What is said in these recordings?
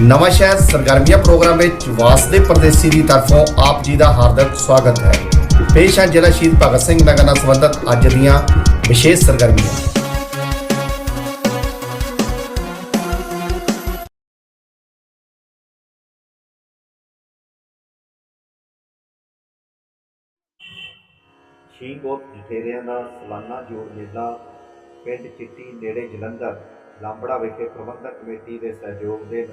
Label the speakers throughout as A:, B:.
A: ਨਵਾਂ ਸ਼ਹਿਰ ਸਰਗਰਮੀਆਂ ਪ੍ਰੋਗਰਾਮ ਵਿੱਚ ਵਾਸਦੇ ਪਰਦੇਸੀ ਦੀ ਤਰਫੋਂ ਆਪ ਜੀ ਦਾ ਹਾਰਦਿਕ ਸਵਾਗਤ ਹੈ। ਪੇਸ਼ ਹੈ ਜ਼ਿਲ੍ਹਾ ਸ਼ਹੀਦ ਭਗਤ ਸਿੰਘ ਨਗਰ ਨਾਲ ਸੰਬੰਧਿਤ ਅੱਜ ਦੀਆਂ ਵਿਸ਼ੇਸ਼ ਸਰਗਰਮੀਆਂ।
B: ਛੀ ਜਠੇਰਿਆਂ ਦਾ ਸਾਲਾਨਾ ਜੋੜ ਮੇਲਾ ਪਿੰਡ ਚਿੱਟੀ ਨੇੜੇ ਜਲੰਧਰ ਲਾਂਬੜਾ ਵਿਖੇ ਪ੍ਰਬੰਧਕ ਕਮੇਟੀ ਦੇ ਸਹਿਯੋਗ ਦੇ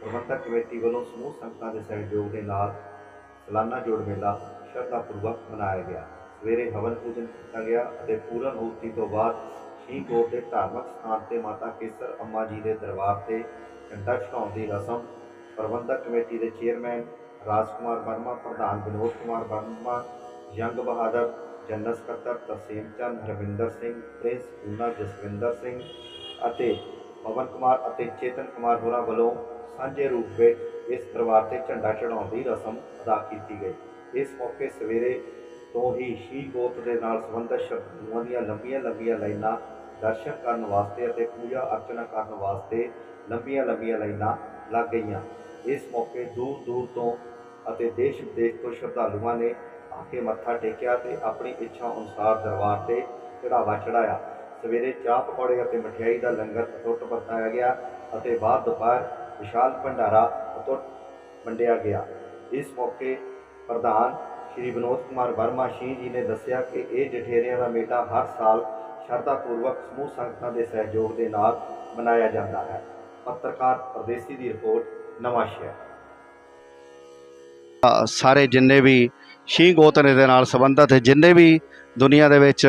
B: ਪ੍ਰਬੰਧਕ ਕਮੇਟੀ ਵੱਲੋਂ ਸਮੂਹ ਸੰਗਤਾਂ ਦੇ ਸਹਿਯੋਗ ਦੇ ਨਾਲ ਸਾਲਾਨਾ ਜੋੜ ਮੇਲਾ ਸ਼ਰਧਾਪੂਰਵਕ ਮਨਾਇਆ ਗਿਆ। ਸਵੇਰੇ ਹਵਨ ਪੂਜਨ ਕੀਤਾ ਗਿਆ ਅਤੇ ਪੂਰਨ ਆਹੂਤੀ ਤੋਂ ਬਾਅਦ ਛੀ ਗੋਤ ਦੇ ਧਾਰਮਿਕ ਸਥਾਨ ਤੇ ਮਾਤਾ ਕੇਸਰ ਅੰਮਾ ਜੀ ਦੇ ਦਰਬਾਰ ਤੇ ਝੰਡਾ ਚੜਾਉਣ ਦੀ ਰਸਮ ਪ੍ਰਬੰਧਕ ਕਮੇਟੀ ਦੇ ਚੇਅਰਮੈਨ ਰਾਜਕੁਮਾਰ ਵਰਮਾ, ਪ੍ਰਧਾਨ ਵਿਨੋਦ ਕੁਮਾਰ ਵਰਮਾ ਜੰਗ ਬਹਾਦਰ ਜਨਰਲ ਸਕੱਤਰ ਤਰਸੇਮ ਚੰਦ, ਹਰਵਿੰਦਰ ਸਿੰਘ, ਪ੍ਰਿੰਸ ਪੂਨਾ ਜਸਵਿੰਦਰ ਸਿੰਘ ਅਤੇ ਪਵਨ ਕੁਮਾਰ ਅਤੇ ਚੇਤਨ ਕੁਮਾਰ ਹੋਰਾਂ ਵੱਲੋਂ ਸਾਂਝੇ ਰੂਪ ਵਿੱਚ ਇਸ ਦਰਬਾਰ ਤੇ ਝੰਡਾ ਚੜਾਉਣ ਦੀ ਰਸਮ ਅਦਾ ਕੀਤੀ ਗਈ। ਇਸ ਮੌਕੇ ਸਵੇਰੇ ਤੋਂ ਹੀ ਸ਼ੀ ਗੋਤ ਦੇ ਨਾਲ ਸੰਬੰਧਿਤ ਸ਼ਰਧਾਲੂਆਂ ਦੀਆਂ ਲੰਬੀਆਂ ਲੰਬੀਆਂ ਲਾਈਨਾਂ ਦਰਸ਼ਨ ਕਰਨ ਵਾਸਤੇ ਅਤੇ ਪੂਜਾ ਅਰਚਨਾ ਕਰਨ ਵਾਸਤੇ ਲੰਬੀਆਂ ਲੰਬੀਆਂ ਲਾਈਨਾਂ ਲੱਗ ਗਈਆਂ। ਇਸ ਮੌਕੇ ਦੂਰ ਦੂਰ ਤੋਂ ਅਤੇ ਦੇਸ਼ ਵਿਦੇਸ਼ ਤੋਂ ਸ਼ਰਧਾਲੂਆਂ ਨੇ ਆ ਕੇ ਮੱਥਾ ਟੇਕਿਆ ਤੇ ਆਪਣੀ ਇੱਛਾ ਅਨੁਸਾਰ ਦਰਬਾਰ ਤੇ ਚੜਾਵਾ ਚੜਾਇਆ ਸਵੇਰੇ ਚਾਹ ਪਕੌੜੇ ਅਤੇ ਮਠਿਆਈ ਦਾ ਲੰਗਰ ਅਟੁੱਟ ਵਰਤਾਇਆ ਗਿਆ ਅਤੇ ਬਾਅਦ ਦੁਪਹਿਰ ਵਿਸ਼ਾਲ ਭੰਡਾਰਾ ਅਟੁੱਟ ਵੰਡਿਆ ਗਿਆ। ਇਸ ਮੌਕੇ ਪ੍ਰਧਾਨ ਸ਼੍ਰੀ ਵਿਨੋਦ ਕੁਮਾਰ ਵਰਮਾ ਸ਼ੀ ਜੀ ਨੇ ਦੱਸਿਆ ਕਿ ਇਹ ਜਠੇਰਿਆਂ ਦਾ ਮੇਲਾ ਹਰ ਸਾਲ ਸ਼ਰਧਾ ਪੂਰਵਕ ਸਮੂਹ ਸੰਗਤਾਂ ਦੇ ਸਹਿਯੋਗ ਦੇ ਨਾਲ ਮਨਾਇਆ ਜਾਂਦਾ ਹੈ। ਪੱਤਰਕਾਰ ਪਰਦੇਸੀ ਦੀ ਰਿਪੋਰਟ, ਨਵਾਂ ਸ਼ਹਿਰ।
C: ਸਾਰੇ ਜਿੰਨੇ ਵੀ ਸ਼ੀ ਗੋਤਰੇ ਦੇ ਨਾਲ ਸੰਬੰਧਿਤ, ਜਿੰਨੇ ਵੀ ਦੁਨੀਆ ਦੇ ਵਿੱਚ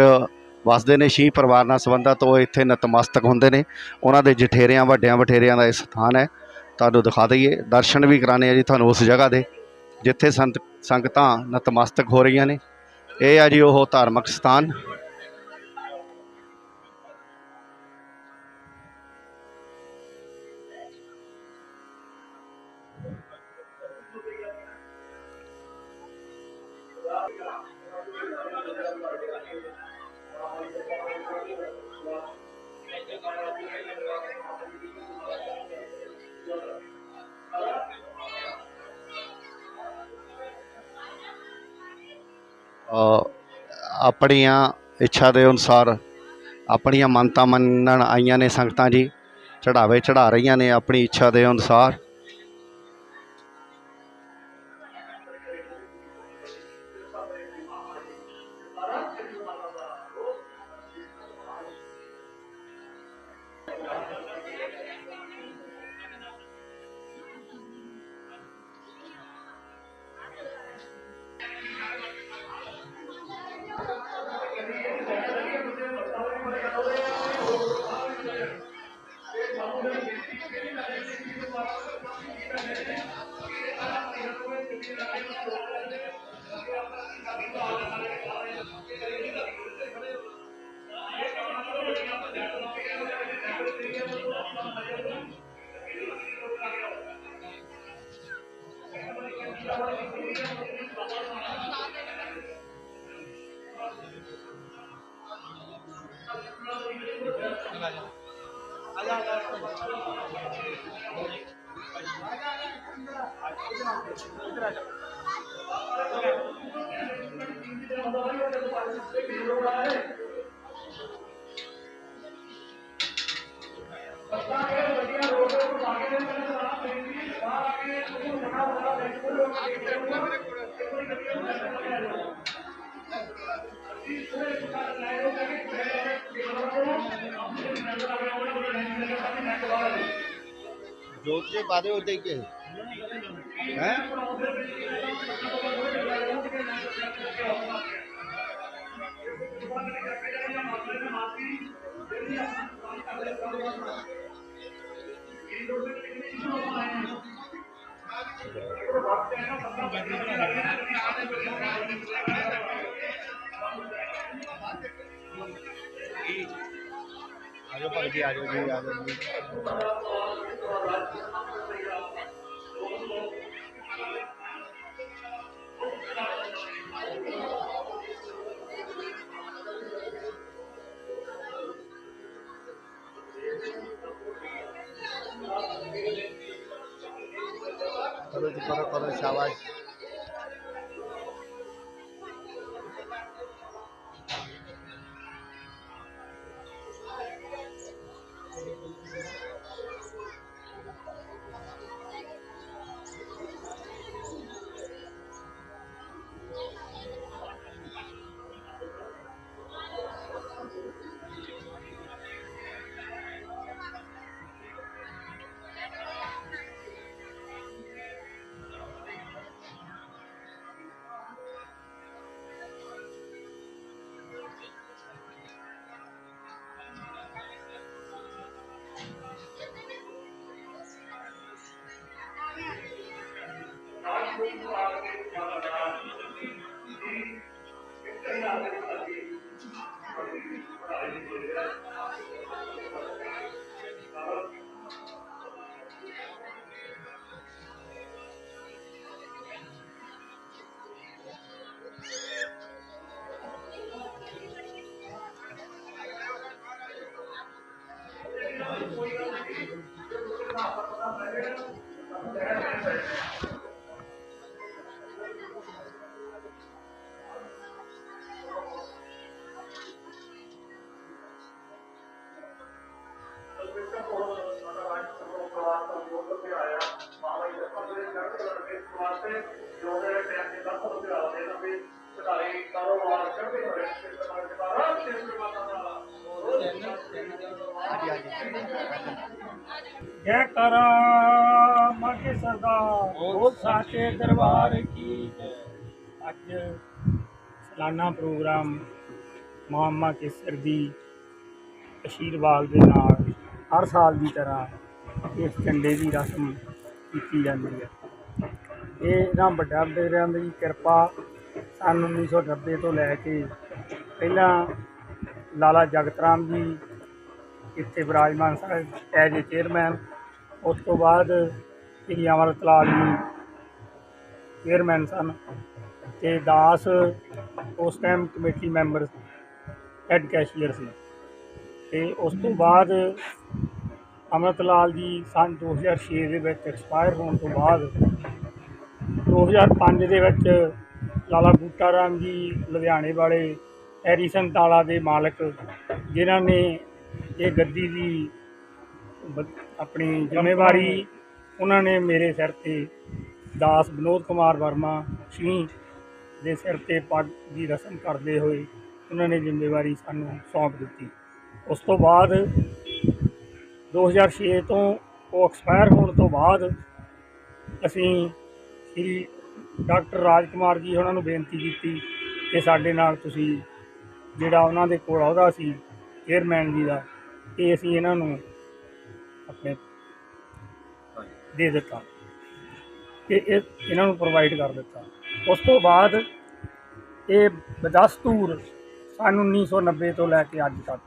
C: ਵਸਦੇ ਨੇ ਸ਼ੀ ਪਰਿਵਾਰ ਨਾਲ ਸੰਬੰਧਿਤ, ਉਹ ਇੱਥੇ ਨਤਮਸਤਕ ਹੁੰਦੇ ਨੇ। ਉਹਨਾਂ ਦੇ ਜਠੇਰਿਆਂ ਵੱਡਿਆਂ ਵਠੇਰਿਆਂ ਦਾ ਇਹ ਸਥਾਨ ਹੈ। ਤੁਹਾਨੂੰ ਦਿਖਾ ਦਈਏ। ਦਰਸ਼ਨ ਵੀ ਕਰਾਣੇ ਆ ਜੀ ਤੁਹਾਨੂੰ ਉਸ ਜਗ੍ਹਾ ਦੇ, ਜਿੱਥੇ ਸੰਤ ਸੰਗਤਾਂ ਨਤਮਸਤਕ ਹੋ ਰਹੀਆਂ ਨੇ। ਇਹ ਆ ਜੀ ਉਹ ਧਾਰਮਿਕ ਸਥਾਨ। ਆਪਣੀਆਂ ਇੱਛਾ ਦੇ ਅਨੁਸਾਰ ਆਪਣੀਆਂ ਮੰਨਤਾਂ ਮੰਨਣ ਆਈਆਂ ਨੇ ਸੰਗਤਾਂ ਜੀ ਚੜਾਵੇ ਚੜਾ ਰਹੀਆਂ ਨੇ ਆਪਣੀ ਇੱਛਾ ਦੇ ਅਨੁਸਾਰ। Gracias. इधर आ जाओ
B: ಜೋತ್ರೆ ಬಾಧೆ ಹೋದೈತೆ
C: आजो पर भी आज भी आज भी ਦੇ ਬਾਦੇ ਉੱਤੇ ਕੀ ਹੈ Thank you. ਆਜੋ ਭਗਤ ਜੀ ਆਜੋ ਜੀ ਆਜੋ ਜੀ
B: ਕਰੋ ਜੀ ਕਰੋ ਕਰੋ ਸ਼ਾਬਾਸ਼
D: ਜੈ ਕਰਾ ਮਾਕੇ ਸਰਦਾਰ ਬੋਲ ਸਾਚੇ ਦਰਬਾਰ ਕੀ ਜੈ। ਅੱਜ ਸਾਲਾਨਾ ਪ੍ਰੋਗਰਾਮ ਮੁਹੰਮਾ ਕੇਸਰ ਦੀ ਅਸ਼ੀਰਵਾਦ ਦੇ ਨਾਲ ਹਰ ਸਾਲ ਦੀ ਤਰ੍ਹਾਂ ਇਸ ਝੰਡੇ ਦੀ ਰਸਮ ਕੀਤੀ ਜਾਂਦੀ ਹੈ ਇਹ ਇਹਨਾਂ ਵੱਡਾ ਵਡੇਰਿਆਂ ਦੀ ਕਿਰਪਾ ਸਨ 1990 ਤੋਂ ਲੈ ਕੇ ਪਹਿਲਾਂ ਲਾਲਾ ਜਗਤ ਰਾਮ ਜੀ, ਇੱਥੇ ਵਿਰਾਜਮਾਨ ਸਨ ਐਜ ਏ ਚੇਅਰਮੈਨ ਉਸ ਤੋਂ ਬਾਅਦ ਸ੍ਰੀ ਅਮਰਤ ਲਾਲ ਜੀ ਚੇਅਰਮੈਨ ਸਨ ਤੇ ਦਾਸ ਉਸ time committee member head cashier ਸੀ। ਤੇ ਉਸ ਤੋਂ ਬਾਅਦ ਅਮਰਤ ਲਾਲ ਜੀ, ਸੰਨ 2006 ਦੇ ਵਿੱਚ ਐਕਸਪਾਇਰ ਹੋਣ ਤੋਂ ਬਾਅਦ 2005 ਦੇ ਵਿੱਚ ਲਾਲਾ ਬੂਟਾ ਰਾਮ ਜੀ ਲੁਧਿਆਣੇ ਵਾਲੇ ਐਰੀਸਨ ਤਾਲਾ ਦੇ ਮਾਲਕ, ਜਿਨ੍ਹਾਂ ਨੇ ਇਹ ਗੱਦੀ ਦੀ ਆਪਣੀ ਜ਼ਿੰਮੇਵਾਰੀ ਉਹਨਾਂ ਨੇ ਮੇਰੇ ਸਿਰ ਤੇ ਦਾਸ ਵਿਨੋਦ ਕੁਮਾਰ ਵਰਮਾ ਸਿੰਘ ਦੇ ਸਿਰ ਤੇ ਪੱਗ ਦੀ ਰਸਮ ਕਰਦੇ ਹੋਏ ਉਹਨਾਂ ਨੇ ਜ਼ਿੰਮੇਵਾਰੀ ਸਾਨੂੰ ਸੌਂਪ ਦਿੱਤੀ। ਉਸ ਤੋਂ ਬਾਅਦ 2006 ਤੋਂ ਉਹ ਐਕਸਪਾਇਰ ਹੋਣ ਤੋਂ ਬਾਅਦ ਅਸੀਂ ਸ੍ਰੀ ਡਾਕਟਰ ਰਾਜਕੁਮਾਰ ਜੀ ਉਹਨਾਂ ਨੂੰ ਬੇਨਤੀ ਕੀਤੀ ਕਿ ਸਾਡੇ ਨਾਲ ਤੁਸੀਂ ਜਿਹੜਾ ਉਹਨਾਂ ਦੇ ਕੋਲ ਅਹੁਦਾ ਸੀ, ਚੇਅਰਮੈਨ ਜੀ ਦਾ ਇਹ ਅਸੀਂ ਇਹਨਾਂ ਨੂੰ ਆਪਣੇ ਦੇ ਦਿੱਤਾ ਤੇ ਇਹ ਇਹਨਾਂ ਨੂੰ ਪ੍ਰੋਵਾਈਡ ਕਰ ਦਿੱਤਾ। ਉਸ ਤੋਂ ਬਾਅਦ ਇਹ ਬਦਸਤੂਰ ਸਨ 1990 ਤੋਂ ਲੈ ਕੇ ਅੱਜ ਤੱਕ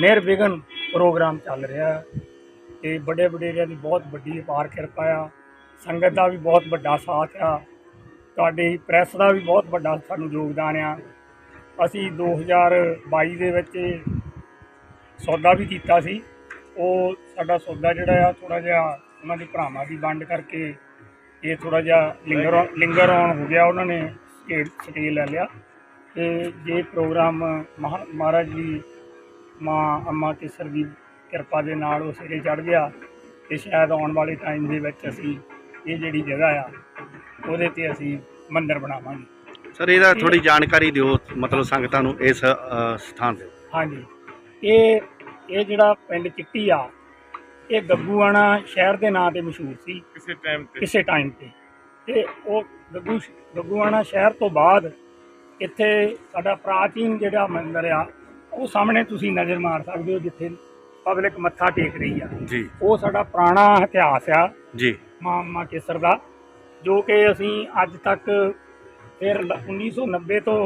D: ਨਿਰਵਿਘਨ ਪ੍ਰੋਗਰਾਮ ਚੱਲ ਰਿਹਾ ਹੈ ਤੇ ਵੱਡੇ ਵਡੇਰਿਆਂ ਦੀ ਬਹੁਤ ਵੱਡੀ ਅਪਾਰ ਕਿਰਪਾ ਆ। ਸੰਗਤ ਦਾ ਵੀ ਬਹੁਤ ਵੱਡਾ ਸਾਥ ਆ। ਤੁਹਾਡੀ ਪ੍ਰੈਸ ਦਾ ਵੀ ਬਹੁਤ ਵੱਡਾ ਸਾਨੂੰ ਯੋਗਦਾਨ ਆ। ਅਸੀਂ 2022 ਦੇ ਵਿੱਚ ਸੌਦਾ ਵੀ ਕੀਤਾ ਸੀ। ਉਹ ਸਾਡਾ ਸੌਦਾ ਜਿਹੜਾ ਆ ਥੋੜਾ ਜਿਹਾ ਉਹਨਾਂ ਦੇ ਭਰਾਵਾਂ ਦੀ ਵੰਡ ਕਰਕੇ ਇਹ ਥੋੜਾ ਜਿਹਾ ਲਿੰਗਰ ਲਿੰਗਰ ਆਨ ਹੋ ਗਿਆ, ਉਹਨਾਂ ਨੇ ਸਟੇਟ ਸਟੇ ਲੈ ਲਿਆ। ਤੇ ਜੇ ਪ੍ਰੋਗਰਾਮ ਮਹਾ- ਮਹਾਰਾਜ ਜੀ, ਮਾਂ, ਅੰਮਾ ਕੇਸਰ ਦੀ ਕਿਰਪਾ ਦੇ ਨਾਲ ਉਹ ਸਿਰੇ ਚੜ ਗਿਆ ਤੇ ਸ਼ਾਇਦ ਆਉਣ ਵਾਲੇ ਟਾਈਮ ਦੇ ਵਿੱਚ ਅਸੀਂ ਇਹ ਜਿਹੜੀ ਜਗ੍ਹਾ ਆ ਉਹਦੇ ਤੇ ਅਸੀਂ ਮੰਦਿਰ ਬਣਾਵਾਂਗੇ।
B: ਸਰ ਇਹਦਾ ਥੋੜੀ ਜਾਣਕਾਰੀ ਦਿਓ ਮਤਲਬ ਸੰਗਤਾਂ ਨੂੰ ਇਸ ਅ, ਸਥਾਨ ਤੇ
D: ਹਾਂਜੀ। ਇਹ ਇਹ ਜਿਹੜਾ ਪਿੰਡ ਚਿੱਟੀ ਆ ਇਹ ਗੱਗੂਆਣਾ ਸ਼ਹਿਰ ਦੇ ਨਾਂ ਤੇ ਮਸ਼ਹੂਰ ਸੀ।
C: ਕਿਸੇ ਟਾਈਮ ਤੇ।
D: ਕਿਸੇ ਟਾਈਮ ਤੇ। ਤੇ ਉਹ ਗੱਗੂ ਗੱਗੂਆਣਾ ਸ਼ਹਿਰ ਤੋਂ ਬਾਅਦ ਇੱਥੇ ਸਾਡਾ ਪ੍ਰਾਚੀਨ ਜਿਹੜਾ ਮੰਦਿਰ ਆ ਉਹ ਸਾਹਮਣੇ ਤੁਸੀਂ ਨਜ਼ਰ ਮਾਰ ਸਕਦੇ ਹੋ ਜਿੱਥੇ ਪਬਲਿਕ ਮੱਥਾ ਟੇਕ ਰਹੀ ਆ।
B: ਜੀ।
D: ਉਹ ਸਾਡਾ ਪੁਰਾਣਾ ਇਤਿਹਾਸ ਆ।
B: ਜੀ।
D: ਮਾਂ ਮਾਂ ਕੇਸਰ ਦਾ ਜੋ ਕਿ ਅਸੀਂ ਅੱਜ ਤੱਕ ਫਿਰ ਲ- 1990 ਤੋਂ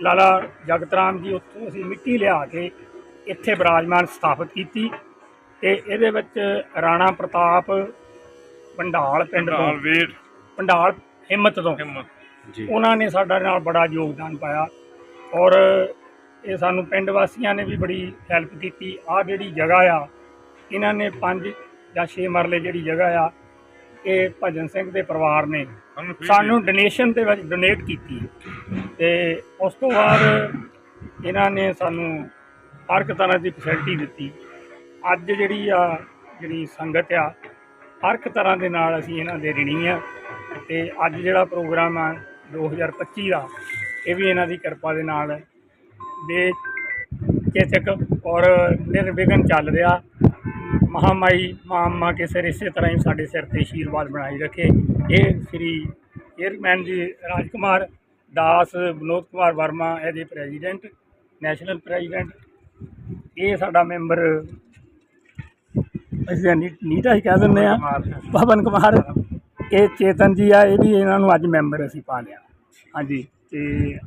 D: ਲਾਲਾ ਜਗਤ ਰਾਮ ਜੀ ਉੱਥੋਂ ਅਸੀਂ ਮਿੱਟੀ ਲਿਆ ਕੇ ਇੱਥੇ ਬਿਰਾਜਮਾਨ ਸਥਾਪਿਤ ਕੀਤੀ ਤੇ ਇਹਦੇ ਵਿੱਚ ਰਾਣਾ ਪ੍ਰਤਾਪ ਪੰਡਾਲ ਪਿੰਡ ਤੋਂ
C: ਨਾਲ ਵੇਟ
D: ਪੰਡਾਲ ਹਿੰਮਤ ਤੋਂ
C: ਹਿੰਮਤ।
B: ਜੀ।
D: ਉਹਨਾਂ ਨੇ ਸਾਡਾ ਨਾਲ ਬੜਾ ਯੋਗਦਾਨ ਪਾਇਆ ਔਰ ਇਹ ਸਾਨੂੰ ਪਿੰਡ ਵਾਸੀਆਂ ਨੇ ਵੀ ਬੜੀ ਹੈਲਪ ਕੀਤੀ। ਆ ਜਿਹੜੀ ਜਗ੍ਹਾ ਆ ਇਹਨਾਂ ਨੇ ਪੰਜ ਜਾਂ 6 ਮਰਲੇ ਜਿਹੜੀ ਜਗ੍ਹਾ ਆ ਇਹ ਭਜਨ ਸਿੰਘ ਦੇ ਪਰਿਵਾਰ ਨੇ ਸਾਨੂੰ ਡੋਨੇਸ਼ਨ ਦੇ ਵਿੱਚ ਡੋਨੇਟ ਕੀਤੀ ਤੇ ਉਸ ਤੋਂ ਬਾਅਦ ਇਹਨਾਂ ਨੇ ਸਾਨੂੰ ਹਰ ਇੱਕ ਤਰ੍ਹਾਂ ਦੀ ਫੈਸਿਲਿਟੀ ਦਿੱਤੀ। ਅੱਜ ਜਿਹੜੀ ਆ ਜਿਹੜੀ ਸੰਗਤ ਆ ਹਰ ਇੱਕ ਤਰ੍ਹਾਂ ਦੇ ਨਾਲ ਅਸੀਂ ਇਹਨਾਂ ਦੇ ਰਿਣੀ ਆ। ਤੇ ਅੱਜ ਜਿਹੜਾ ਪ੍ਰੋਗਰਾਮ ਆ 2025 ਦਾ ਇਹ ਵੀ ਇਹਨਾਂ ਦੀ ਕਿਰਪਾ ਦੇ ਨਾਲ ਬੇਚਿਚਕ ਔਰ ਨਿਰਵਿਘਨ ਚੱਲ ਰਿਹਾ। ਮਹਾਮਾਈ ਮਾਂ ਅੰਮਾ ਕੇ ਸਿਰ ਇਸੇ ਤਰ੍ਹਾਂ ਹੀ ਸਾਡੇ ਸਿਰ ਤੇ ਆਸ਼ੀਰਵਾਦ ਬਣਾਈ ਰੱਖੇ। ਇਹ ਸ੍ਰੀ ਚੇਅਰਮੈਨ ਜੀ ਰਾਜਕੁਮਾਰ, ਦਾਸ ਵਿਨੋਦ ਕੁਮਾਰ ਵਰਮਾ, ਇਹਦੇ ਪ੍ਰੈਜ਼ੀਡੈਂਟ, ਨੈਸ਼ਨਲ ਪ੍ਰੈਜ਼ੀਡੈਂਟ। ਇਹ ਸਾਡਾ ਮੈਂਬਰ ਅਸੀਂ ਨੀਟਾ ਹੀ ਕਹਿ ਦਿੰਦੇ ਆ। ਪਵਨ ਕੁਮਾਰ। ਇਹ ਚੇਤਨ ਜੀ ਆ, ਇਹ ਵੀ ਇਹਨਾਂ ਨੂੰ ਅੱਜ ਮੈਂਬਰ ਅਸੀਂ ਪਾ ਲਿਆ। ਹਾਂਜੀ, ਤੇ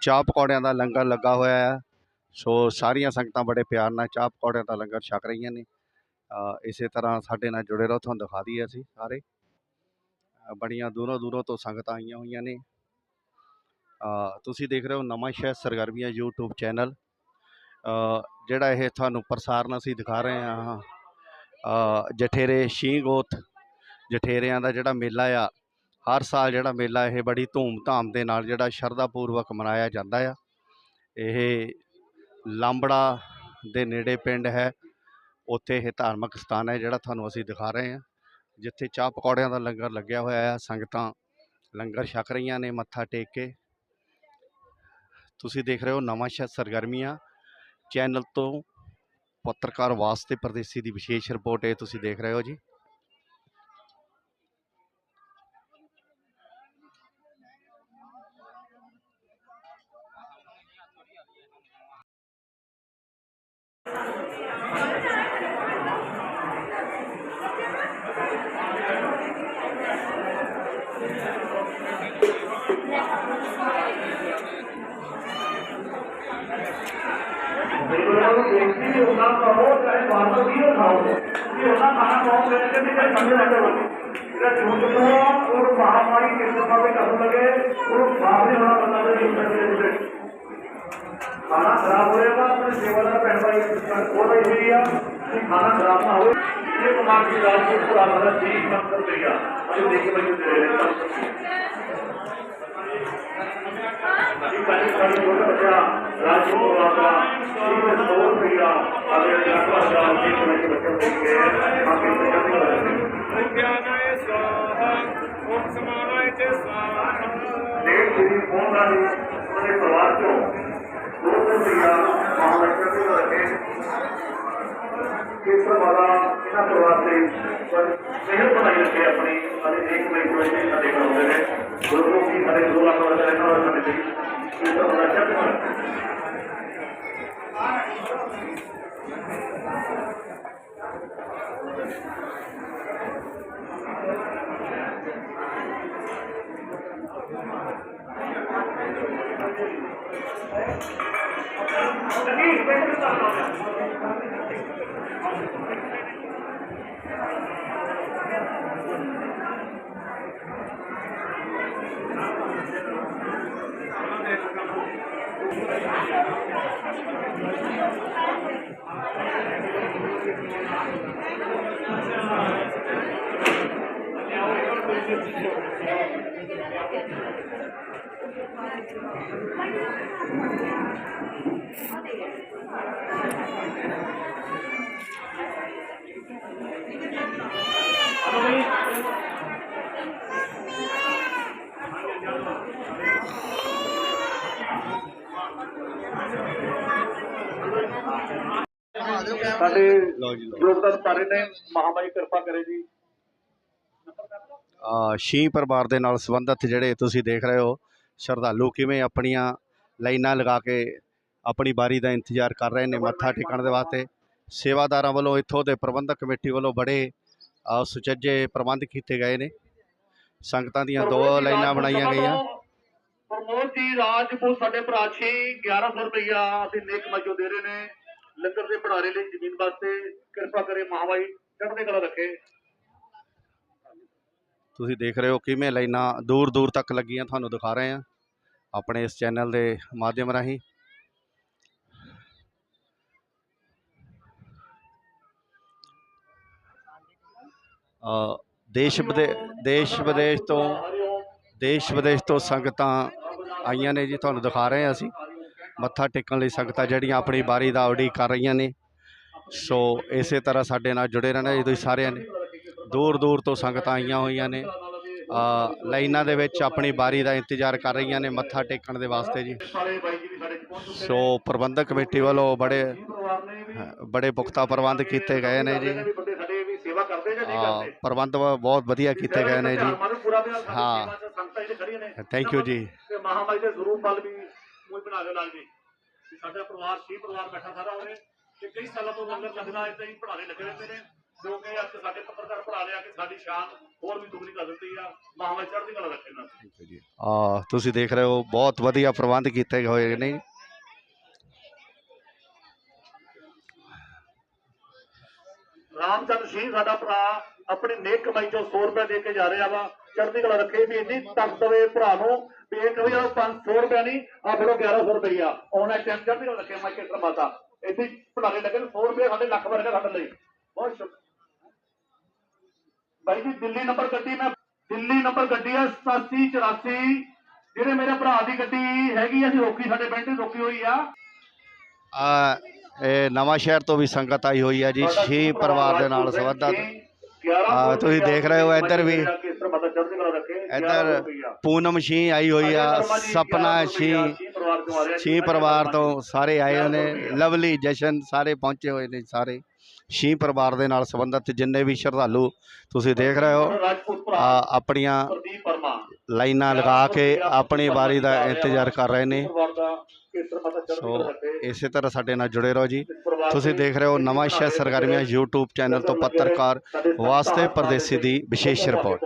B: ਚਾਹ ਪਕੌੜਿਆਂ ਦਾ ਲੰਗਰ ਲੱਗਾ ਹੋਇਆ ਹੈ। ਸੋ ਸਾਰੀਆਂ ਸੰਗਤਾਂ ਬੜੇ ਪਿਆਰ ਨਾਲ ਚਾਹ ਪਕੌੜਿਆਂ ਦਾ ਲੰਗਰ ਛਕ ਰਹੀਆਂ ਨੇ। ਇਸੇ ਤਰ੍ਹਾਂ ਸਾਡੇ ਨਾਲ ਜੁੜੇ ਰਹੋ, ਤੁਹਾਨੂੰ ਦਿਖਾ ਦਈਏ ਅਸੀਂ ਸਾਰੇ। ਬੜੀਆਂ ਦੂਰੋਂ ਦੂਰੋਂ ਤੋਂ ਸੰਗਤਾਂ ਆਈਆਂ ਹੋਈਆਂ ਨੇ। ਤੁਸੀਂ ਦੇਖ ਰਹੇ ਹੋ ਨਵਾਂ ਸ਼ਹਿਰ ਸਰਗਰਮੀਆਂ YouTube ਚੈਨਲ। ਜਿਹੜਾ ਇਹ ਤੁਹਾਨੂੰ ਪ੍ਰਸਾਰਣ ਅਸੀਂ ਦਿਖਾ ਰਹੇ ਹਾਂ। ਜਠੇਰੇ ਸ਼ੀਂਹ ਜਠੇਰਿਆਂ ਦਾ ਜਿਹੜਾ ਮੇਲਾ ਆ, ਹਰ ਸਾਲ ਜਿਹੜਾ ਮੇਲਾ ਇਹ ਬੜੀ ਧੂਮ-ਧਾਮ ਦੇ ਨਾਲ ਜਿਹੜਾ ਸ਼ਰਧਾ ਪੂਰਵਕ ਮਨਾਇਆ ਜਾਂਦਾ ਆ। ਇਹ ਲਾਂਬੜਾ ਦੇ ਨੇੜੇ ਪਿੰਡ ਹੈ, ਉੱਥੇ ਇਹ ਧਾਰਮਿਕ ਸਥਾਨ ਹੈ ਜਿਹੜਾ ਤੁਹਾਨੂੰ ਅਸੀਂ ਦਿਖਾ ਰਹੇ ਹਾਂ। ਜਿੱਥੇ ਚਾਹ ਪਕੌੜਿਆਂ ਦਾ ਲੰਗਰ ਲੱਗਿਆ ਹੋਇਆ ਹੈ ਸੰਗਤਾਂ ਲੰਗਰ ਛਕ ਰਹੀਆਂ ਨੇ ਮੱਥਾ ਟੇਕ ਕੇ। ਤੁਸੀਂ ਦੇਖ ਰਹੇ ਹੋ ਨਵਾਂ ਸ਼ਹਿਰ ਸਰਗਰਮੀਆਂ, ਚੈਨਲ ਤੋਂ ਪੱਤਰਕਾਰ ਵਾਸਤੇ ਪਰਦੇਸੀ ਦੀ ਵਿਸ਼ੇਸ਼ ਰਿਪੋਰਟ ਇਹ ਤੁਸੀਂ ਦੇਖ ਰਹੇ ਹੋ ਜੀ।
C: ਖਾਣਾ ਖਰਾਬ ਹੋਏਗਾ ਆਪਣੇ ਸੇਵਾਦਾਰ ਭੈਣ ਭਾਈ ਉਹਦਾ ਇਹ ਹੀ ਆ ਕਿ ਖਾਣਾ ਖਰਾਬ ਨਾ ਹੋਵੇ ਇਹ ਕਮਾਂਡ ਦੀ ਰਾਜਪੂਤ ਭਰਾ ਦਾ ਜੀ ਮੰਤਰ ਪਿਆ ਅਸੀਂ ਦੇਖ ਕੇ ਬਈ ਦੇ ਰਹੇ ਹਾਂ ਅਸੀਂ ਪਹਿਲੇ ਸਾਡੀ ਛੋਟਾ ਬੱਚਾ ਰਾਜਪੂਤ ਭਰਾ ਦਾ ਇਹ 100 ਰੁਪਇਆ ਅਗਲੇ ਡਾਕਟਰ ਸਾਹਿਬ ਜੀ ਕੋਲ ਬੱਚੇ ਦੇਖ ਕੇ ਆਪੇ ਬੱਚਾ ਦੀ
D: ਵਿਗਿਆਨਾਏ ਸਵਾਹਾ ਓਮ ਸਮਾਨਾਏ ਚ ਸਵਾਹਾ
C: ਡੇਢ ਜਿਹੜੀ ਫੋਨ ਨਾਲ ਉਹਦੇ ਪਰਿਵਾਰ ਚੋਂ ਦੋ ਸੌ ਰੁਪਇਆ ਮਹਾਰਾਸ਼ਟਰ ਦੇ ਰੱਖੇ ਕਿਸ ਵਾਲਾ ਇਹਨਾਂ ਪਰਿਵਾਰ ਦੇ ਸਿਹਤ ਬਣਾਈ ਰੱਖੇ ਆਪਣੀ ਅਤੇ ਦੇਖ ਲਈ ਕੋਈ ਨਹੀਂ ਸਾਡੇ ਕੋਲ ਨੇ, ਗੁਰੂ ਕੀ ਸਾਡੇ ਗੁਰੂ ਲੱਖ ਵਾਲਾ ਰਹਿਣਾ ਹੋਇਆ ਸਾਡੇ ਲਈ ਇਸ ਤਰ੍ਹਾਂ ਦਾ ਚੱਕ ਸਾਡੇ
B: ਲਓ ਜੀ ਲਓ
C: ਯੋਗਦਾਨ ਪਾਰੇ ਨੇ ਮਹਾਮਾਈ ਕਿਰਪਾ ਕਰੇ ਜੀ।
B: ਅ, ਸ਼ੀਂਹ ਪਰਿਵਾਰ ਦੇ ਨਾਲ ਸੰਬੰਧਿਤ ਜਿਹੜੇ ਤੁਸੀਂ ਦੇਖ ਰਹੇ ਹੋ ਸ਼ਰਧਾਲੂ ਕਿਵੇਂ ਆਪਣੀਆਂ ਲਾਈਨਾਂ ਲਗਾ ਕੇ ਆਪਣੀ ਵਾਰੀ ਦਾ ਇੰਤਜ਼ਾਰ ਕਰ ਰਹੇ ਨੇ ਮੱਥਾ ਟੇਕਣ ਦੇ ਵਾਸਤੇ। ਸੇਵਾਦਾਰਾਂ ਵੱਲੋਂ ਇੱਥੋਂ ਦੇ ਪ੍ਰਬੰਧਕ ਕਮੇਟੀ ਵੱਲੋਂ ਬੜੇ ਸੁਚੱਜੇ ਪ੍ਰਬੰਧ ਕੀਤੇ ਗਏ ਨੇ। ਸੰਗਤਾਂ ਦੀਆਂ ਦੋ ਲਾਈਨਾਂ ਬਣਾਈਆਂ ਗਈਆਂ।
C: ਪ੍ਰਮੋਦ ਜੀ ਰਾਜਪੂਤ ਸਾਡੇ ਭਰਾ ਛੇ 1100 ਰੁਪਇਆ ਅਸੀਂ ਨੇਕ ਮਜੋ ਦੇ ਰਹੇ ਨੇ। ਲੰਗਰ ਦੇ ਭੰਡਾਰੇ ਲਈ ਜ਼ਮੀਨ ਵਾਸਤੇ ਕਿਰਪਾ ਕਰੇ ਮਹਾਮਾਈ ਚੜ੍ਹਦੇ ਕਲਾ ਰੱਖੇ।
B: ਤੁਸੀਂ ਦੇਖ ਰਹੇ ਹੋ ਕਿਵੇਂ ਲਾਈਨਾਂ ਦੂਰ ਦੂਰ ਤੱਕ ਲੱਗੀਆਂ, ਤੁਹਾਨੂੰ ਦਿਖਾ ਰਹੇ ਹਾਂ। ਆਪਣੇ ਇਸ ਚੈਨਲ ਦੇ ਮਾਧਿਅਮ ਰਾਹੀਂ। ਦੇਸ਼ ਵਿਦੇਸ਼ ਦੇਸ਼ ਵਿਦੇਸ਼ ਤੋਂ, ਦੇਸ਼ ਵਿਦੇਸ਼ ਤੋਂ ਸੰਗਤਾਂ ਆਈਆਂ ਨੇ ਜੀ, ਤੁਹਾਨੂੰ ਦਿਖਾ ਰਹੇ ਹਾਂ ਅਸੀਂ। ਮੱਥਾ ਟੇਕਣ ਲਈ ਸੰਗਤਾਂ ਜਿਹੜੀਆਂ ਆਪਣੀ ਬਾਰੀ ਦਾ ਉਡੀਕ ਕਰ ਰਹੀਆਂ ਨੇ। ਸੋ ਇਸੇ ਤਰ੍ਹਾਂ ਸਾਡੇ ਨਾਲ ਜੁੜੇ ਰਹਿਣਾ ਜੀ ਤੁਸੀਂ ਸਾਰਿਆਂ ਨੇ। ਦੂਰ ਦੂਰ ਤੋਂ ਸੰਗਤਾਂ ਆਈਆਂ ਹੋਈਆਂ ਨੇ। ਲਾਈਨਾਂ ਦੇ ਵਿੱਚ ਆਪਣੀ ਬਾਰੀ ਦਾ ਇੰਤਜ਼ਾਰ ਕਰ ਰਹੀਆਂ ਨੇ ਮੱਥਾ ਟੇਕਣ ਦੇ ਵਾਸਤੇ ਜੀ। ਸੋ ਪ੍ਰਬੰਧਕ ਕਮੇਟੀ ਵੱਲੋਂ ਬੜੇ ਬੜੇ ਪੁਖਤਾ ਪ੍ਰਬੰਧ ਕੀਤੇ ਗਏ ਨੇ ਜੀ। ਪ੍ਰਬੰਧ ਬਹੁਤ ਵਧੀਆ ਕੀਤੇ ਗਏ ਨੇ ਜੀ। ਹਾਂ। ਥੈਂਕ ਯੂ ਜੀ।
C: ਤੇ ਦੇ ਸਰੂਪ ਵੱਲ ਵੀ ਬਣਾ ਜੀ। ਤੇ ਸਾਡਾ ਪਰਿਵਾਰ ਸੀ ਪਰਿਵਾਰ ਬੈਠਾ ਸਾਰਾ ਉਹਨੇ ਤੇ ਕਈ ਸਾਲਾਂ ਤੋਂ ਲੰਗਰ ਲੱਗਦਾ ਏਦਾਂ ਹੀ ਪੜਾਣੇ ਲੱਗੇ ਰਹਿੰਦੇ ਨੇ। ਜੋ ਕਿ ਅੱਜ ਸਾਡੇ ਪੱਤਰਕਾਰ ਪੜਾ ਲਿਆ ਕਿ ਸਾਡੀ ਸ਼ਾਨ ਹੋਰ ਵੀ ਦੁਗਣੀ ਕਰ ਦਿੱਤੀ ਆ। ਮਹਾਮਾਈ ਚੜ੍ਹਦੀ ਕਲਾ ਰੱਖੇ ਨਾ
B: ਅ, ਤੁਸੀਂ ਦੇਖ ਰਹੇ ਹੋ ਬਹੁਤ ਵਧੀਆ ਪ੍ਰਬੰਧ ਕੀਤੇ ਹੋਏ ਨੇ।
C: ਰਾਮਚੰਦ ਸਿੰਘ ਸਾਡਾ ਭਰਾ ਆਪਣੀ ਨੇਕ ਕਮਾਈ ਚੋਂ 100 ਰੁਪਏ ਦੇ ਕੇ ਜਾ ਰਿਹਾ ਵਾ। ਚੜ੍ਹਦੀ ਕਲਾ ਰੱਖੇ ਵੀ ਇੰਨੀ ਤਾਕਤ ਭਰਾ ਨੂੰ ਵੀ ਇਹ ਕਹੋ ਯਾਰ 500 ਰੁਪਏ ਨਹੀਂ ਆ ਫੜੋ 1100 ਰੁਪਇਆ ਆਨਲਾਈਨ ਟਾਈਮ ਚੜ੍ਹਦੀ ਕਲਾ ਰੱਖੇ ਮਾਈ ਕੇਸਰ ਮਾਤਾ ਇੱਥੇ ਪੜਾਲੇ ਲੱਗੇ ਨੇ 100 ਰੁਪਏ ਸਾਡੇ ਲੱਖ ਵਰਗਾ ਸਾਡੇ ਲਈ। ਬਹੁਤ ਸ਼ੁਕਰ ਬਾਈ ਜੀ ਦਿੱਲੀ ਨੰਬਰ ਗੱਡੀ ਮੈਂ। ਦਿੱਲੀ ਨੰਬਰ ਗੱਡੀ ਆ 8784 ਜਿਹੜੇ ਮੇਰੇ ਭਰਾ ਦੀ ਗੱਡੀ ਹੈਗੀ ਆ ਜੀ ਰੋਕੀ ਸਾਡੇ ਪਿੰਡ ਦੀ ਰੋਕੀ ਹੋਈ ਆ।
B: ਇਹ ਨਵਾਂ ਸ਼ਹਿਰ ਤੋਂ ਵੀ ਸੰਗਤ ਆਈ ਹੋਈ ਹੈ ਜੀ। ਛੇ ਪਰਿਵਾਰ ਦੇ ਨਾਲ ਸੰਬੰਧਤ। ਹਾਂ, ਤੁਸੀਂ ਦੇਖ ਰਹੇ ਹੋ ਇੱਧਰ ਵੀ। ਇੱਧਰ ਪੂਨਮ ਸ਼ੀ ਆਈ ਹੋਈ ਆ ਸਪਨਾ ਸ਼ੀ ਛੇ ਪਰਿਵਾਰ ਤੋਂ ਸਾਰੇ ਆਏ ਹੋਏ ਨੇ ਲਵਲੀ ਜਸ਼ਨ ਸਾਰੇ ਪਹੁੰਚੇ ਹੋਏ ਨੇ ਸਾਰੇ। ਛੇ ਪਰਿਵਾਰ ਦੇ ਨਾਲ ਸੰਬੰਧਿਤ ਜਿੰਨੇ ਵੀ ਸ਼ਰਧਾਲੂ ਤੁਸੀਂ ਦੇਖ ਰਹੇ ਹੋ ਆ, ਆਪਣੀਆਂ ਲਾਈਨਾਂ ਲਗਾ ਕੇ ਆਪਣੀ ਵਾਰੀ ਦਾ ਇੰਤਜ਼ਾਰ ਕਰ ਰਹੇ ਨੇ।
C: ਪਰਿਵਾਰ ਦਾ ਕੇਸਰ ਮਾਤਾ ਚੜ੍ਹਦੀ
B: ਸੋ
C: ਕਲਾ ਰੱਖੇ
B: ਇਸੇ ਤਰ੍ਹਾਂ ਸਾਡੇ ਨਾਲ ਜੁੜੇ ਰਹੋ ਜੀ।
C: ਪਰਿਵਾਰ
B: ਤੁਸੀਂ
C: ਦੇ
B: ਦੇਖ ਰਹੇ ਹੋ ਨਵਾਂ ਸ਼ਹਿਰ ਸਰਗਰਮੀਆਂ YouTube ਚੈਨਲ ਤੋਂ ਪੱਤਰਕਾਰ ਵਾਸਤੇ ਪਰਦੇਸੀ ਦੀ ਵਿਸ਼ੇਸ਼ ਰਿਪੋਰਟ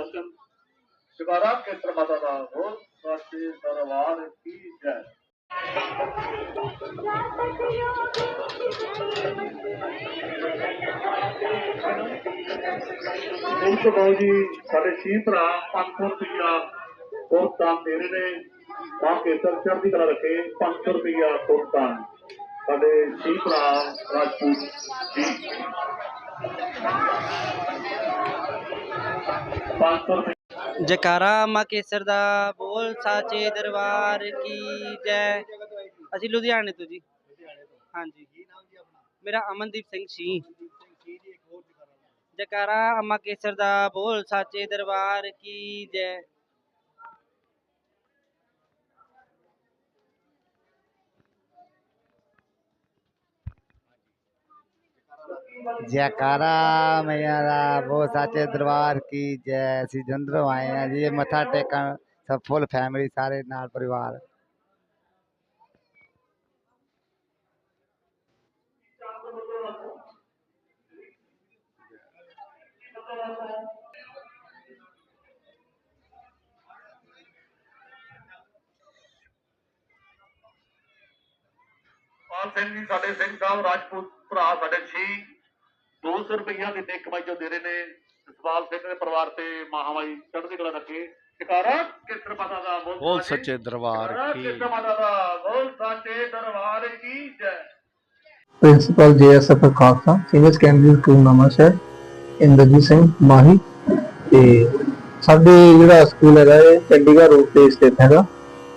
C: ਜਗਾਰਾ ਕੇਸਰ ਮਾਤਾ ਦਾ ਬਹੁਤ ਸਾਚੇ ਦਰਬਾਰ ਕੀ ਜੈ। ਸਿੰਘ ਤੋਂ ਬਾਊ ਜੀ ਸਾਡੇ ਛੇ ਭਰਾ 500 ਰੁਪਇਆ ਹੋਰ ਤਾਂ ਦੇ ਰਹੇ ਨੇ। ਤਾਂ ਕੇਸਰ ਚੜ੍ਹਦੀ ਕਲਾ ਰੱਖੇ 500 ਰੁਪਇਆ ਹੋਰ ਸਾਡੇ ਛੇ ਭਰਾ ਰਾਜਪੂਤ ਜੀ। 500
E: ਜਕਾਰਾ ਮਾ ਕੇਸਰ ਦਾ ਬੋਲ, ਸਾਚੇ ਦਰਬਾਰ ਕੀ ਜੈ। ਅਸੀਂ ਲੁਧਿਆਣੇ ਤੋਂ ਜੀ। ਹਾਂਜੀ। ਮੇਰਾ ਅਮਨਦੀਪ ਸਿੰਘ ਸੀ। ਜਕਾਰਾ ਅਮਾ ਕੇਸਰ ਦਾ ਬੋਲ, ਸਾਚੇ ਦਰਬਾਰ ਕੀ ਜੈ।
F: जयकारा मैया बहुत साचे दरबार की जय। श्री जंद्रो आए हैं जी मथा टेक सब फुल फैमिली, सारे नाल
C: परिवार। सिंह जी, साढ़े सिंह साहब, राजपूत भरा साढ़े छी 900 ਰੁਪਈਆ ਕਿੰਨੇ ਕਮਾਈ ਚੋਂ ਦੇ ਰਹੇ ਨੇ ਜਸਪਾਲ ਸਿੰਘ ਦੇ ਪਰਿਵਾਰ ਤੇ ਮਹਾਮਾਈ ਚੜ੍ਹਦੀ ਕਲਾ ਰੱਖੇ ਟਿਕਾਰਾ ਕਿਸਰ ਮਾਤਾ ਦਾ ਬੋਲ ਸੱਚੇ
B: ਦਰਬਾਰ ਕੀ
C: ਕਿਸਰ ਦਾ ਬੋਲ ਸੱਚੇ ਦਰਬਾਰ ਕੀ ਜੈ।
G: Principal JSF Khalsa senior candidate to ਨਮਾ ਸਰ ਇੰਦਰਜੀਤ ਸਿੰਘ ਮਾਹੀ ਤੇ ਸਾਡੇ ਜਿਹੜਾ ਸਕੂਲ ਹੈਗਾ ਇਹ ਚੰਡੀਗੜ੍ਹ ਰੋਡ ਤੇ ਸਥਿਤ ਹੈਗਾ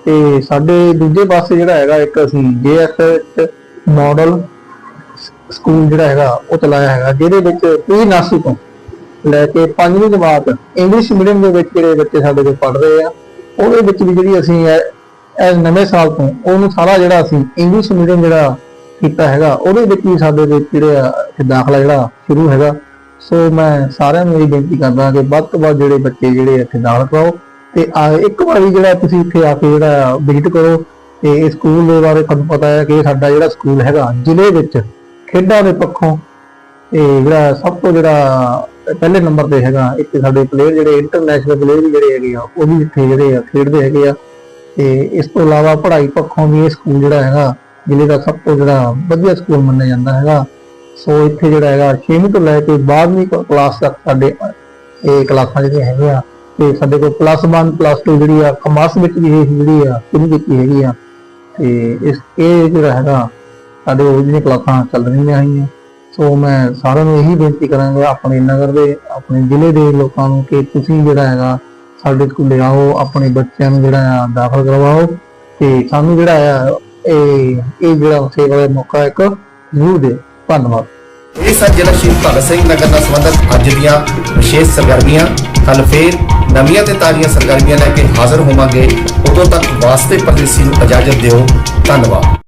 G: ਤੇ ਸਾਡੇ ਦੂਜੇ ਪਾਸੇ ਜਿਹੜਾ ਹੈਗਾ ਇੱਕ ਅਸੀਂ ਜੇਐਸਐਫ ਮਾਡਲ ਸਕੂਲ ਜਿਹੜਾ ਹੈਗਾ, ਉਹ ਚਲਾਇਆ ਹੈਗਾ, ਜਿਹਦੇ ਵਿੱਚ ਪੀ ਨਰਸਰੀ ਤੋਂ ਲੈ ਕੇ ਪੰਜਵੀਂ ਜਮਾਤ ਇੰਗਲਿਸ਼ ਮੀਡੀਅਮ ਦੇ ਵਿੱਚ ਜਿਹੜੇ ਬੱਚੇ ਸਾਡੇ ਕੋਲ ਪੜ੍ਹ ਰਹੇ ਆ, ਉਹਦੇ ਵਿੱਚ ਵੀ ਜਿਹੜੀ ਅਸੀਂ ਇਹ ਨਵੇਂ ਸਾਲ ਤੋਂ ਉਹਨੂੰ ਸਾਰਾ ਜਿਹੜਾ ਅਸੀਂ ਇੰਗਲਿਸ਼ ਮੀਡੀਅਮ ਜਿਹੜਾ ਕੀਤਾ ਹੈਗਾ, ਉਹਦੇ ਵਿੱਚ ਵੀ ਸਾਡੇ ਦੇ ਜਿਹੜੇ ਆ, ਇੱਥੇ ਦਾਖਲਾ ਜਿਹੜਾ ਸ਼ੁਰੂ ਹੈਗਾ। ਸੋ ਮੈਂ ਸਾਰਿਆਂ ਨੂੰ ਇਹ ਬੇਨਤੀ ਕਰਦਾ ਕਿ ਵੱਧ ਤੋਂ ਵੱਧ ਜਿਹੜੇ ਬੱਚੇ ਜਿਹੜੇ ਇੱਥੇ ਦਾਖਲ ਪਾਓ ਤੇ ਆ, ਇੱਕ ਵਾਰੀ ਜਿਹੜਾ ਤੁਸੀਂ ਇੱਥੇ ਆ ਕੇ ਜਿਹੜਾ ਵਿਜ਼ਿਟ ਕਰੋ ਤੇ ਇਹ ਸਕੂਲ ਦੇ ਬਾਰੇ ਤੁਹਾਨੂੰ ਪਤਾ ਹੈ ਕਿ ਸਾਡਾ ਜਿਹੜਾ ਸਕੂਲ ਹੈਗਾ, ਜ਼ਿਲ੍ਹੇ ਵਿੱਚ ਖੇਡਾਂ ਦੇ ਪੱਖੋਂ ਤੇ ਜਿਹੜਾ ਸਭ ਤੋਂ ਜਿਹੜਾ ਪਹਿਲੇ ਨੰਬਰ ਤੇ ਹੈਗਾ ਇੱਥੇ ਸਾਡੇ ਪਲੇਅਰ ਜਿਹੜੇ ਇੰਟਰਨੈਸ਼ਨਲ ਪਲੇਅਰ ਵੀ ਜਿਹੜੇ ਹੈਗੇ ਆ, ਉਹ ਵੀ ਇੱਥੇ ਜਿਹੜੇ ਆ ਖੇਡਦੇ ਹੈਗੇ ਆ। ਤੇ ਇਸ ਤੋਂ ਇਲਾਵਾ ਪੜ੍ਹਾਈ ਪੱਖੋਂ ਵੀ ਇਹ ਸਕੂਲ ਜਿਹੜਾ ਹੈਗਾ, ਜ਼ਿਲ੍ਹੇ ਦਾ ਸਭ ਤੋਂ ਜਿਹੜਾ ਵਧੀਆ ਸਕੂਲ ਮੰਨਿਆ ਜਾਂਦਾ ਹੈਗਾ। ਸੋ ਇੱਥੇ ਜਿਹੜਾ ਹੈਗਾ 6ਵੀਂ ਤੋਂ ਲੈ ਕੇ 12ਵੀਂ ਕਲਾਸ ਤੱਕ ਸਾਡੇ ਇਹ ਕਲਾਸਾਂ ਜਿਹੜੀਆਂ ਹੈਗੀਆਂ, ਤੇ ਸਾਡੇ ਕੋਲ ਪਲੱਸ 1 ਪਲੱਸ 2 ਜਿਹੜੀ ਆ ਕਮਰਸ ਵਿੱਚ ਵੀ ਇਹ ਜਿਹੜੀ ਆ ਸ਼ੁਰੂ ਕੀਤੀ ਹੈਗੀ ਆ। ਤੇ ਇਸ, ਇਹ ਜਿਹੜਾ ਹੈਗਾ ਸਾਡੇ ਉਹ ਜਿਹੜੀਆਂ ਕਲਾਸਾਂ ਚੱਲ ਰਹੀਆਂ ਹੈਗੀਆਂ ਸੋ ਮੈਂ ਸਾਰਿਆਂ ਨੂੰ ਇਹੀ ਬੇਨਤੀ ਕਰਾਂਗਾ ਆਪਣੇ ਨਗਰ ਦੇ, ਆਪਣੇ ਜ਼ਿਲ੍ਹੇ ਦੇ ਲੋਕਾਂ ਨੂੰ ਕਿ ਤੁਸੀਂ ਜਿਹੜਾ ਹੈਗਾ ਸਾਡੇ ਸਕੂਲੇ ਆਓ, ਆਪਣੇ ਬੱਚਿਆਂ ਨੂੰ ਜਿਹੜਾ ਆ ਦਾਖਲ ਕਰਵਾਓ ਤੇ ਸਾਨੂੰ ਜਿਹੜਾ ਆ ਇਹ ਇਹ ਜਿਹੜਾ ਸੇਵਾ ਦਾ ਮੌਕਾ ਇੱਕ ਜ਼ਰੂਰ ਦੇ ਧੰਨਵਾਦ।
B: ਇਹ ਸਨ ਜ਼ਿਲ੍ਹਾ ਸ਼ਹੀਦ ਭਗਤ ਸਿੰਘ ਨਗਰ ਨਾਲ ਸੰਬੰਧਿਤ ਅੱਜ ਦੀਆਂ ਵਿਸ਼ੇਸ਼ ਸਰਗਰਮੀਆਂ ਕੱਲ ਫੇਰ ਨਵੀਆਂ ਤੇ ਤਾਜ਼ੀਆਂ ਸਰਗਰਮੀਆਂ ਲੈ ਕੇ ਹਾਜ਼ਰ ਹੋਵਾਂਗੇ। ਉਦੋਂ ਤੱਕ ਵਾਸਤੇ ਪਰਦੇਸੀ ਨੂੰ ਇਜਾਜ਼ਤ ਦਿਓ। ਧੰਨਵਾਦ।